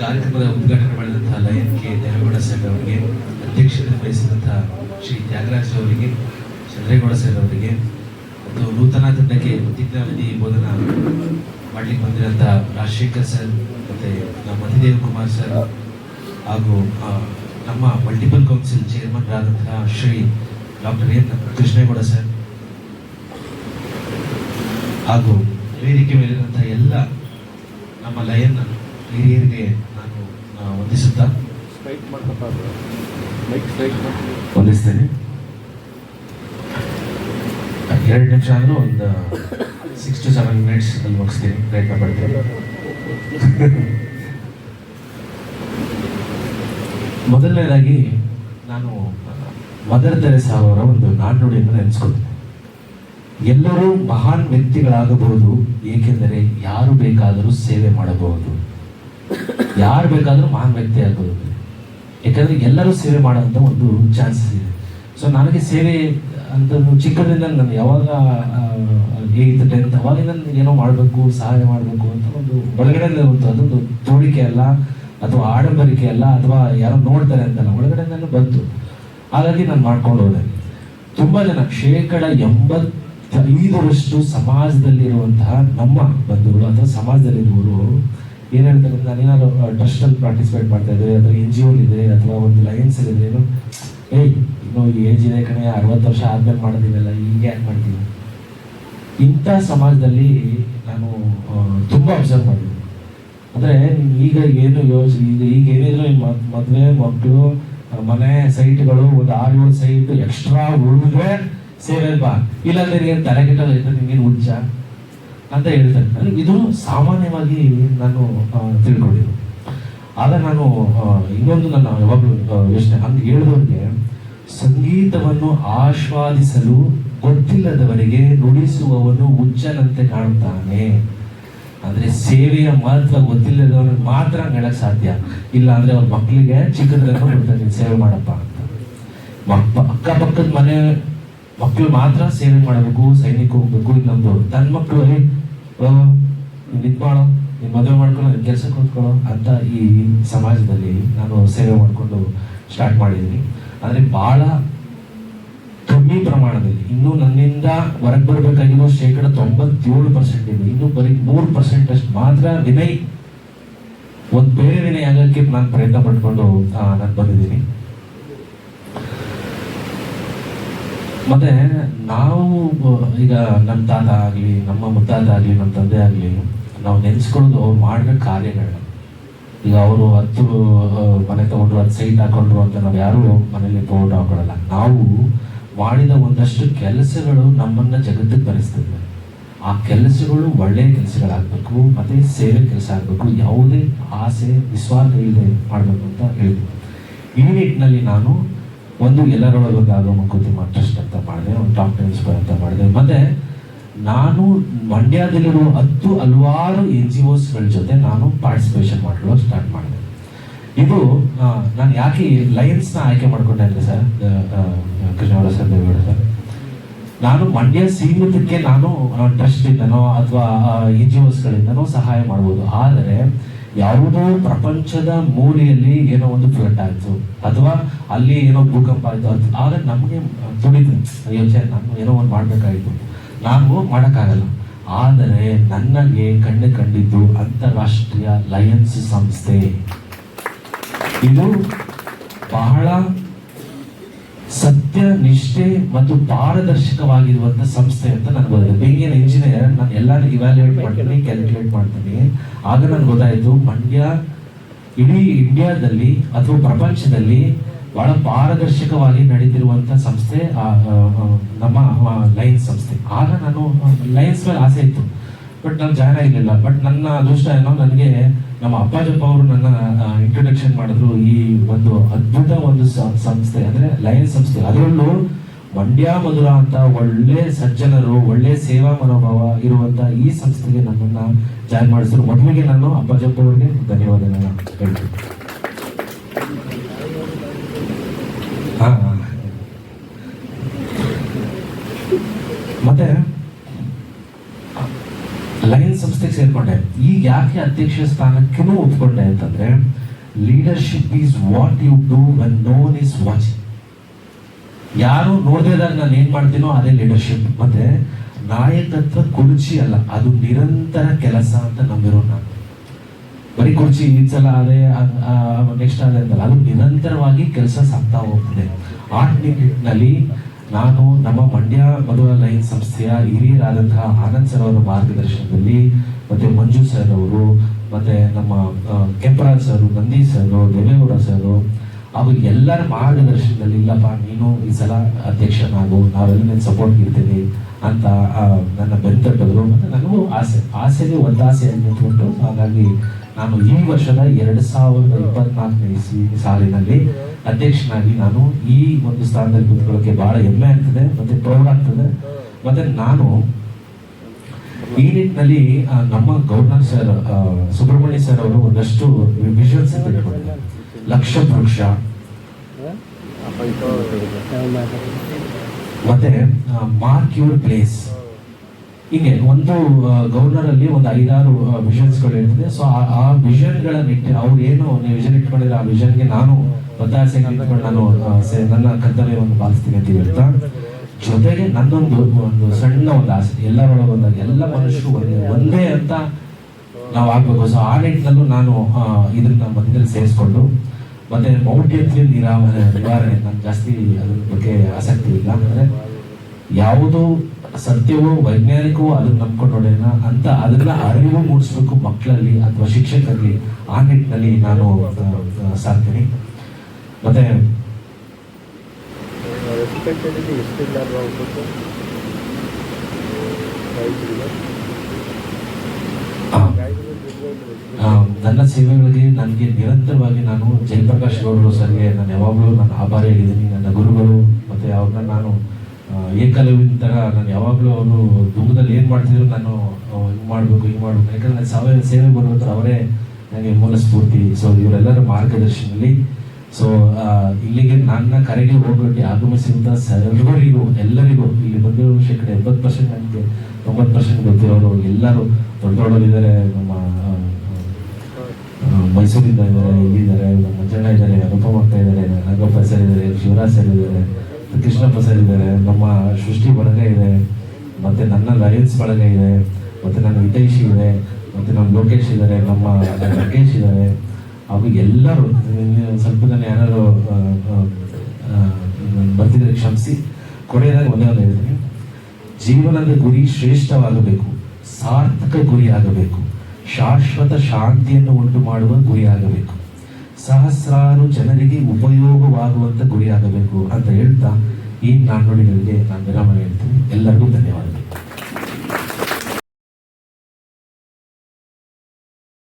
ಕಾರ್ಯಕ್ರಮದ ಉದ್ಘಾಟನೆ ಮಾಡಿದಂತಹ ಲಯನ್ ಕೆ ದೇವೇಗೌಡ ಸರ್ ಅವರಿಗೆ, ಅಧ್ಯಕ್ಷತೆ ವಹಿಸಿದಂತಹ ಶ್ರೀ ತ್ಯಾಗರಾಜ್ ಅವರಿಗೆ ಚಂದ್ರೇಗೌಡ ಸರ್ ಅವರಿಗೆ, ಮತ್ತು ನೂತನ ತಂಡಕ್ಕೆ ಪ್ರತಿಜ್ಞಾವಿಧಿ ಬೋಧನಾ ಮಾಡಲಿಕ್ಕೆ ಬಂದಿರುವಂತಹ ರಾಜಶೇಖರ್ ಸರ್, ಮತ್ತೆ ನಮ್ಮ ಮತಿದೇವ್ ಕುಮಾರ್ ಸರ್, ಹಾಗೂ ನಮ್ಮ ಮಲ್ಟಿಪಲ್ ಕೌನ್ಸಿಲ್ ಚೇರ್ಮನ್ ಆದಂತಹ Shri doctor N Krishnegowda sir, ಹಾಗೂ ವೇದಿಕೆ ಮೇಲಿರುವಂತಹ ಎಲ್ಲ ನಮ್ಮ ಲಯನ್ ಹಿರಿಯರಿಗೆ ಮಾಡ್ತೀವಿ ವಂದಿಸ್ತೇನೆ ಎರಡು ನಿಮಿಷ ಆದರೂ ಒಂದು ಸಿಕ್ಸ್ ಟು ಸೆವೆನ್ ಮಿನಿಟ್ಸ್ ಅಲ್ಲಿ ಮುಗಿಸ್ತೀನಿ. ಪ್ರಯತ್ನ ಪಡ್ತೀನಿ. ಮೊದಲನೇದಾಗಿ ನಾನು ಮದರ್ ತೆರೆಸಾ ಅವರ ಒಂದು ನಾಣ್ಣುಡಿಯನ್ನು ನೆನೆಸ್ಕೊಳ್ತೇನೆ. ಎಲ್ಲರೂ ಮಹಾನ್ ವ್ಯಕ್ತಿಗಳಾಗಬಹುದು ಏಕೆಂದರೆ ಯಾರು ಬೇಕಾದರೂ ಸೇವೆ ಮಾಡಬಹುದು. ಯಾರು ಬೇಕಾದರೂ ಮಹಾನ್ ವ್ಯಕ್ತಿ ಆಗ್ಬೋದು. ಯಾಕಂದ್ರೆ ಎಲ್ಲರೂ ಸೇವೆ ಮಾಡೋಂಥ ಒಂದು ಚಾನ್ಸಸ್ ಇದೆ. ಸೊ ನನಗೆ ಸೇವೆ ಅಂತ ಚಿಕ್ಕದಿಂದ ನಾನು ಯಾವಾಗ ಹೇಗಿತ್ತು ಟೆಂತ್ ಅವಾಗಿಂದ ಏನೋ ಮಾಡಬೇಕು, ಸಹಾಯ ಮಾಡಬೇಕು ಅಂತ ಒಂದು ಒಳಗಡೆ ಬಂತು ಅದೊಂದು ತೋಳಿಕೆ ಅಲ್ಲ, ಅಥವಾ ಆಡಂಬರಿಕೆ ಅಲ್ಲ, ಅಥವಾ ಯಾರೋ ನೋಡ್ತಾರೆ ಅಂತಲ್ಲ ಒಳಗಡೆ ನಾನು ಬಂತು. ಹಾಗಾಗಿ ನಾನು ಮಾಡ್ಕೊಂಡು ಹೋದೆ. ತುಂಬಾ ಜನ, ಶೇಕಡ ಎಂಬತ್ತೈದರಷ್ಟು ಸಮಾಜದಲ್ಲಿರುವಂತಹ ನಮ್ಮ ಬಂಧುಗಳು, ಅಥವಾ ಸಮಾಜದಲ್ಲಿರುವವರು ಏನ್ ಹೇಳ್ತಾರೆ ಅಂದ್ರೆ ನಾನೇನಾದ್ರು ಟ್ರಸ್ಟ್ ಅಲ್ಲಿ ಪಾರ್ಟಿಸಿಪೇಟ್ ಮಾಡ್ತಾ ಇದ್ರೆ ಅಥವಾ ಎನ್ ಜಿ ಇದೆ, ಅಥವಾ ಒಂದು ಲಯನ್ಸ್ ಇದೆ, ಏನು? ಏಯ್, ಇನ್ನು ಏಜ್ ಇದೆ ಕಣೆ, ಅರವತ್ತು ವರ್ಷ ಆದ್ಮೇಲೆ ಮಾಡೋದಿವೆಲ್ಲ ಈಗ ಯಾಕೆ ಮಾಡ್ತೀವಿ ಇಂಥ ಸಮಾಜದಲ್ಲಿ ನಾನು ತುಂಬ ಅಬ್ಸರ್ವ್ ಮಾಡಿದ್ದೀನಿ. ಅಂದ್ರೆ ನೀನ್ ಈಗ ಏನು ಯೋಚನೆ ಈಗ ಈಗ ಏನಿದ್ರು ಮದ್ವೆ ಮಕ್ಕಳು ಮನೆ, ಸೈಟ್ಗಳು, ಒಂದು ಆರು ಏಳು ಸೈಟ್ ಎಕ್ಸ್ಟ್ರಾ ಉಳಿದ್ರೆ ಸೇವೆ ಬಾ ಇಲ್ಲಾಂದ್ರೆ ನಿನಗೇನು ತಲೆ ನಿಮ್ಗೇನು ಹುಚ್ಚ ಅಂತ ಹೇಳ್ತಾರೆ. ನನಗೆ ಇದು ಸಾಮಾನ್ಯವಾಗಿ ನಾನು ತಿಳ್ಕೊಂಡಿದ್ದು ಆಗ ನಾನು ಇನ್ನೊಂದು ನನ್ನ ಯಾವಾಗಲೂ ಯೋಚನೆ, ಹಂಗೆ ಹೇಳಿದವರಿಗೆ ಸಂಗೀತವನ್ನು ಆಸ್ವಾದಿಸಲು ಗೊತ್ತಿಲ್ಲದವರಿಗೆ ನುಡಿಸುವವನು ಹುಚ್ಚನಂತೆ ಕಾಣುತ್ತಾನೆ. ಅಂದ್ರೆ ಸೇವೆಯ ಮಹತ್ವ ಗೊತ್ತಿಲ್ಲದವ್ರಿಗೆ ಮಾತ್ರ ಹೇಳಕ್ ಸಾಧ್ಯ. ಇಲ್ಲ ಅಂದ್ರೆ ಅವ್ರ ಮಕ್ಕಳಿಗೆ ಚಿಕ್ಕದ್ರೆ ಬಿಡ್ತಾರೆ "ನೀನ್ ಸೇವೆ ಮಾಡಪ್ಪ ಅಂತ. ಮಕ್ಕ ಅಕ್ಕಪಕ್ಕದ ಮನೆ ಮಕ್ಕಳು ಮಾತ್ರ ಸೇವೆ ಮಾಡಬೇಕು, ಸೈನಿಕ ಹೋಗ್ಬೇಕು ಇನ್ನೊಂದು ತನ್ನ ಮಕ್ಕಳು ಏ ನೀನ್ ಮದುವೆ ಮಾಡ್ಕೊಳ್ಳೋ, ನೀನ್ ಕೆಲಸ ಕೂತ್ಕೊಳ್ಳೋ ಅಂತ ಈ ಸಮಾಜದಲ್ಲಿ ನಾನು ಸೇವೆ ಮಾಡಿಕೊಂಡು ಸ್ಟಾರ್ಟ್ ಮಾಡಿದ್ದೀನಿ. ಆದರೆ ಭಾಳ ಕಮ್ಮಿ ಪ್ರಮಾಣದಲ್ಲಿ, ಇನ್ನೂ ನನ್ನಿಂದ ಹೊರಗೆ ಬರಬೇಕಾಗಿರೋ ಶೇಕಡ ತೊಂಬತ್ತೇಳು ಪರ್ಸೆಂಟ್ ಇದೆ. ಇನ್ನು ಬರೀ ಮೂರು ಪರ್ಸೆಂಟ್ ಅಷ್ಟು ಮಾತ್ರ ವಿನಯ್, ಒಂದು ಬೇರೆ ವಿನಯ್ ಆಗೋಕ್ಕೆ ನಾನು ಪ್ರಯತ್ನ ಪಟ್ಕೊಂಡು ನಾನು ಬಂದಿದ್ದೀನಿ. ಮತ್ತೆ ನಾವು, ಈಗ ನಮ್ಮ ತಾತ ಆಗಲಿ, ನಮ್ಮ ಮುತ್ತಾತ ಆಗಲಿ ನಮ್ಮ ತಂದೆ ಆಗಲಿ, ನಾವು ನೆನೆಸ್ಕೊಳ್ಳೋದು ಅವ್ರು ಮಾಡಿದ ಕಾರ್ಯಗಳನ್ನ. ಈಗ ಅವರು ಹತ್ತು ಮನೆ ತಗೊಂಡ್ರು, ಹತ್ತು ಸೈಟ್ ಹಾಕೊಂಡ್ರು ಅಂತ ನಾವು ಯಾರು ಮನೇಲಿ ಫೋಟೋ ಹಾಕೊಳ್ಳಲ್ಲ. ನಾವು ಮಾಡಿದ ಒಂದಷ್ಟು ಕೆಲಸಗಳು ನಮ್ಮನ್ನ ಜಗತ್ತಿಗೆ ಬರೆಸ್ತದೆ. ಆ ಕೆಲಸಗಳು ಒಳ್ಳೆಯ ಕೆಲಸಗಳಾಗಬೇಕು, ಮತ್ತೆ ಸೇವೆ ಕೆಲಸ ಆಗಬೇಕು, ಯಾವುದೇ ಆಸೆ, ವಿಶ್ವಾಸ ಇಲ್ಲದೆ ಮಾಡಬೇಕು ಅಂತ ಹೇಳಿದ್ವಿ ಈ ನಿಟ್ಟಿನಲ್ಲಿ ನಾನು ಒಂದು ಎಲ್ಲರೊಳಗೊಂದು ಆಗೋ ಮಂಕುತಿಮ್ಮ ಟ್ರಸ್ಟ್ ಮಾಡಿದೆ ಒಂದು ಟಾಪ್ ಇನ್ಸ್ಪೈರ್ ಅಂತ ಮಾಡಿದೆ. ಮತ್ತೆ ನಾನು ಮಂಡ್ಯದಲ್ಲಿರುವ ಹತ್ತು ಹಲವಾರು ಎನ್ ಜಿ ಒಸ್ಗಳ ಜೊತೆ ನಾನು ಪಾರ್ಟಿಸಿಪೇಷನ್ ಮಾಡಲು ಸ್ಟಾರ್ಟ್ ಮಾಡಿದೆ. ಇದು ನಾನು ಯಾಕೆ ಲಯನ್ಸ್ನ ಆಯ್ಕೆ ಮಾಡ್ಕೊಂಡೆ ಅಂದ್ರೆ sir Krishnavara sir, Deve Gowda sir, ನಾನು ಮಂಡ್ಯ ಸೀಮಿತಕ್ಕೆ ನಾನು ಟ್ರಸ್ಟ್ ಇಂದನೋ ಅಥವಾ ಎನ್ ಜಿ ಒಸ್ಗಳಿಂದನೋ ಸಹಾಯ ಮಾಡ್ಬೋದು. ಆದರೆ ಯಾವುದೋ ಪ್ರಪಂಚದ ಮೂಲೆಯಲ್ಲಿ ಏನೋ ಒಂದು ಫ್ಲಡ್ ಆಯ್ತು, ಅಥವಾ ಅಲ್ಲಿ ಏನೋ ಭೂಕಂಪ ಆಯ್ತು, ಅದು ಆಗ ನಮಗೆ ತುಡಿತು ಯೋಚನೆ ನಾನು ಏನೋ ಒಂದು ಮಾಡಬೇಕಾಯಿತು ನಾವು ಮಾಡೋಕ್ಕಾಗಲ್ಲ. ಆದರೆ ನನಗೆ ಕಣ್ಣು ಕಂಡಿದ್ದು ಅಂತಾರಾಷ್ಟ್ರೀಯ ಲಯನ್ಸ್ ಸಂಸ್ಥೆ. ಇದು ಬಹಳ ಸತ್ಯ ನಿಷ್ಠೆ ಮತ್ತು ಪಾರದರ್ಶಕವಾಗಿರುವಂತ ಸಂಸ್ಥೆ ಅಂತ ನನಗೆ ಗೊತ್ತಾಯ್ತು. ಬೆಂಗಿನ ಇಂಜಿನಿಯರ್ ನಾನು ಎಲ್ಲರೂ ಇವ್ಯಾಲ್ಯೂಯೇಟ್ ಮಾಡ್ತೀನಿ ಕ್ಯಾಲ್ಕುಲೇಟ್ ಮಾಡ್ತೀನಿ. ಆಗ ನನ್ಗೆ ಗೊತ್ತಾಯ್ತು ಮಂಡ್ಯ ಇಡೀ ಇಂಡಿಯಾದಲ್ಲಿ ಅಥವಾ ಪ್ರಪಂಚದಲ್ಲಿ ಬಹಳ ಪಾರದರ್ಶಕವಾಗಿ ನಡೀತಿರುವಂತ ಸಂಸ್ಥೆ ನಮ್ಮ ಲಯನ್ಸ್ ಸಂಸ್ಥೆ. ಆಗ ನಾನು ಲಯನ್ಸ್ ಮೇಲೆ ಆಸೆ ಇತ್ತು. ಬಟ್ ನಾನು ಜಾಯ್ನ್ ಆಗಿರ್ಲಿಲ್ಲ. ಬಟ್ ನನ್ನ ಅದೃಷ್ಟ ಏನೋ ನನಗೆ ನಮ್ಮ ಅಪ್ಪಾಜಪ್ಪ ಅವರು ನನ್ನ ಇಂಟ್ರೊಡಕ್ಷನ್ ಮಾಡಿದ್ರು ಈ ಒಂದು ಅದ್ಭುತ ಒಂದು ಸಂಸ್ಥೆ, ಅಂದ್ರೆ ಲಯನ್ ಸಂಸ್ಥೆ. ಅದರಲ್ಲೂ ಮಂಡ್ಯ ಮಧುರ ಅಂತ ಒಳ್ಳೆ ಸಜ್ಜನರು, ಒಳ್ಳೆ ಸೇವಾ ಮನೋಭಾವ ಇರುವಂತ ಈ ಸಂಸ್ಥೆಗೆ ನನ್ನನ್ನ ಜಾಯ್ನ್ ಮಾಡಿಸಿದ್ರು. ಮೊದಲಿಗೆ ನಾನು ಅಪ್ಪಾಜಪ್ಪ ಅವರಿಗೆ ಧನ್ಯವಾದಗಳನ್ನ ಹೇಳ್ತೀನಿ. ಮತ್ತೆ? ಲಯನ್ಸ್ ಸಂಸ್ಥೆಗೆ ಸೇರ್ಕೊಂಡೆ. ಈಗ ಯಾಕೆ ಅಧ್ಯಕ್ಷ ಸ್ಥಾನಕ್ಕೆ ಒಪ್ಕೊಂಡೆ ಅಂತಂದ್ರೆ leadership is what you do when no one is watching ಯಾರು ನೋಡ್ದಿದಾಗ ನಾನು ಏನ್ ಮಾಡ್ತೀನೋ ಅದೇ ಲೀಡರ್ಶಿಪ್ ಮತ್ತೆ ನಾಯಕತ್ವ ಕುರ್ಚಿ ಅಲ್ಲ, ಅದು ನಿರಂತರ ಕೆಲಸ ಅಂತ ನಂಬಿರೋ ನಾನು. ಬರೀ ಕುರ್ಚಿ ಈ ಸಲ ಅದೇ ನೆಕ್ಸ್ಟ್ ಅದೇ ಅಂತಲ್ಲ, ಅದು ನಿರಂತರವಾಗಿ ಕೆಲಸ ಸಾಗ್ತಾ ಹೋಗ್ತದೆ. ಆ ನಿಟ್ಟಿನಲ್ಲಿ ನಾನು ನಮ್ಮ ಮಂಡ್ಯ ಮಧುರ ಲೈನ್ ಸಂಸ್ಥೆಯ ಹಿರಿಯರಾದಂತಹ ಆನಂದ್ ಸರ್ ಅವರ ಮಾರ್ಗದರ್ಶನದಲ್ಲಿ ಮತ್ತೆ ಮಂಜು ಸರ್ ಅವರು, ಮತ್ತೆ ನಮ್ಮ Kemparaj sir, Nandi sir, Deve Gowda sir ಅವರು ಎಲ್ಲರ ಮಾರ್ಗದರ್ಶನದಲ್ಲಿ ಇಲ್ಲಪ್ಪ, ನೀನು ಈ ಸಲ ಅಧ್ಯಕ್ಷನಾಗು, ನಾವೆಲ್ಲ ನಿನ್ನ ಸಪೋರ್ಟ್ ಇರ್ತೀನಿ ಅಂತ ನನ್ನ ಬೆಂತಟ್ಟದ್ರು ಮತ್ತೆ ನನಗೂ ಆಸೆ ಆಸೆಗೆ ಒಂದಾಸೆ ನಿಂತ್ಕೊಂಡು ಹಾಗಾಗಿ ನಾನು ಈ ವರ್ಷದ ಎರಡು ಸಾವಿರದ ಇಪ್ಪತ್ನಾಲ್ಕನೇ ಇಸ್ವಿ ಸಾಲಿನಲ್ಲಿ ಅಧ್ಯಕ್ಷನಾಗಿ ನಾನು ಈ ಒಂದು ಸ್ಥಾನದಲ್ಲಿ ಕುತ್ಕೊಳ್ಳೋಕೆ ಬಹಳ ಹೆಮ್ಮೆ ಆಗ್ತದೆ, ಮತ್ತೆ ಪ್ರೌಢ ಆಗ್ತದೆ. ಮತ್ತೆ ನಾನು ಈ ನಿಟ್ಟಿನಲ್ಲಿ ನಮ್ಮ ಗವರ್ನರ್ ಸರ್ ಸುಬ್ರಹ್ಮಣ್ಯ ಸರ್ ಅವರು ಒಂದಷ್ಟು ವಿಷನ್ಸ್ ಇಟ್ಕೊಂಡಿದ್ದಾರೆ ಲಕ್ಷ ವೃಕ್ಷ ಮತ್ತೆ ಮಾರ್ಕ್ ಯುವರ್ ಪ್ಲೇಸ್ ಹಿಂಗೆ ಒಂದು ಗವರ್ನರ್ ಅಲ್ಲಿ ಒಂದು ಐದಾರು ವಿಷನ್ಸ್ಗಳು ಇರ್ತದೆ ಸೊ ಆ ವಿಷನ್ಗಳ ನಿಟ್ಟಿನ ಅವ್ರು ಏನು ನೀವು ವಿಷನ್ ಇಟ್ಕೊಂಡಿದ್ರೆ ಆ ವಿಷನ್ಗೆ ನಾನು ಒತ್ತಾಸೆ ನಾನು ನನ್ನ ಕರ್ತವ್ಯವನ್ನು ಪಾಲಿಸ್ತೀನಿ ಅಂತ ಹೇಳ್ತಾ, ಜೊತೆಗೆ ನನ್ನೊಂದು, ಒಂದು ಸಣ್ಣ ಒಂದು ಆಸೆ. ಎಲ್ಲರೊಳಗೆ ಒಂದಾಗ ಎಲ್ಲ ಮನುಷ್ಯರು ಒಂದೇ ಒಂದೇ ಅಂತ ನಾವು ಆಗ್ಬೇಕು. ಸೊ ಆ ನಿಟ್ಟಿನಲ್ಲೂ ನಾನು ಇದನ್ನ ಮಧ್ಯದಲ್ಲಿ ಸೇರಿಸ್ಕೊಂಡು, ಮತ್ತೆ ಮೌಢ್ಯತ್ವ ನಿರಾವರಣೆ ನಿವಾರಣೆ, ನಾನು ಜಾಸ್ತಿ ಅದ್ರ ಬಗ್ಗೆ ಆಸಕ್ತಿ ಇಲ್ಲ. ಅಂದ್ರೆ ಯಾವುದು ಸತ್ಯವೋ ವೈಜ್ಞಾನಿಕವೋ ಅದನ್ನ ನಂಬ್ಕೊಂಡು ನೋಡೋಣ ಅಂತ ಅದನ್ನ ಅರಿವು ಮೂಡಿಸ್ಬೇಕು ಮಕ್ಕಳಲ್ಲಿ ಅಥವಾ ಶಿಕ್ಷಕರಲ್ಲಿ ಆ ನಿಟ್ಟಿನಲ್ಲಿ ನಾನು ಸಾಕ್ತೀನಿ. ಮತ್ತೆ ನನ್ನ ಸೇವೆಗಳಿಗೆ ನನಗೆ ನಿರಂತರವಾಗಿ ನಾನು ಜಯಪ್ರಕಾಶ್ ಗೌಡರು ಸರ್ಗೆ ನಾನು ಯಾವಾಗಲೂ ನಾನು ಆಭಾರಿ ಆಗಿದ್ದೀನಿ ನನ್ನ ಗುರುಗಳು ಮತ್ತೆ ಅವ್ರನ್ನ ನಾನು ಆ, ಏಕಲವ್ಯನ ಥರ ನಾನು ಯಾವಾಗಲೂ ಅವರು ದುಃಖದಲ್ಲಿ ಏನು ಮಾಡ್ತಿದ್ರು ನಾನು ಹಿಂಗೆ ಮಾಡಬೇಕು ಹಿಂಗೆ ಮಾಡಬೇಕು. ಯಾಕಂದ್ರೆ ನಾನು ಸಾವಯವ ಸೇವೆ ಬರುವಂಥ ಅವರೇ ನನಗೆ ಮೂಲ ಸ್ಫೂರ್ತಿ. ಸೊ ಇವರೆಲ್ಲರ ಮಾರ್ಗದರ್ಶನದಲ್ಲಿ. ಸೊ ಇಲ್ಲಿಗೆ ನನ್ನ ಕರೆಗೆ ಹೋಗ್ಬಿಟ್ಟು ಆಗಮಿಸಿದಂಥ ಸರ್ವರಿಗೂ ಎಲ್ಲರಿಗೂ ಇಲ್ಲಿ ಬಂದಿರೋ ಶೇಕಡ ಎಂಬತ್ತು ಪರ್ಸೆಂಟ್ ನನಗೆ ತೊಂಬತ್ತು ಪರ್ಸೆಂಟ್ ಗೊತ್ತಿರೋರು ಎಲ್ಲರೂ ದೊಡ್ಡ ದೊಡ್ಡವರಿದ್ದಾರೆ. ನಮ್ಮ ಮೈಸೂರಿಂದ ಇದ್ದಾರೆ ಇಲ್ಲಿದ್ದಾರೆ ನಮ್ಮ ಮಂಜಣ್ಣ ಇದ್ದಾರೆ ಅನುಪಮ ಅಕ್ಕ ಇದ್ದಾರೆ ನಾಗಪ್ಪ ಸರ್ ಇದ್ದಾರೆ ಶಿವರಾಜ್ ಸರ್ ಇದ್ದಾರೆ. ಕೃಷ್ಣಪ್ಪ ಸರ್ ಇದ್ದಾರೆ, ನಮ್ಮ ಸೃಷ್ಟಿ ಬಳಗ ಇದೆ, ಮತ್ತೆ ನನ್ನ ಲಯನ್ಸ್ ಬಳಗ ಇದೆ, ಮತ್ತೆ ನನ್ನ ಹಿತೈಷಿ ಇದೆ, ಮತ್ತೆ ನಮ್ಮ ಲೋಕೇಶ್ ಇದ್ದಾರೆ, ನಮ್ಮ ಲೋಕೇಶ್ ಇದ್ದಾರೆ. ಹಾಗೂ ಎಲ್ಲರೂ ಸ್ವಲ್ಪ ಜನ ಯಾರು ಬರ್ತಿದ್ರೆ ಕ್ಷಮಿಸಿ. ಕೊನೆಯದಾಗಿ ಒಂದೇ ಒಂದು ಹೇಳ್ತೀನಿ. ಜೀವನದ ಗುರಿ ಶ್ರೇಷ್ಠವಾಗಬೇಕು, ಸಾರ್ಥಕ ಗುರಿ ಆಗಬೇಕು, ಶಾಶ್ವತ ಶಾಂತಿಯನ್ನು ಉಂಟು ಮಾಡುವ ಗುರಿ ಆಗಬೇಕು. ಸಹಸ್ರಾರು ಜನರಿಗೆ ಉಪಯೋಗವಾಗುವಂತ ಗುರಿಯಾಗಬೇಕು ಅಂತ ಹೇಳ್ತಾ ಈ ನಾಣ್ಣುಡಿಗಳಿಗೆ ನಾನು ವಿರಾಮ ಹೇಳ್ತೀನಿ. ಎಲ್ಲರಿಗೂ ಧನ್ಯವಾದಗಳು.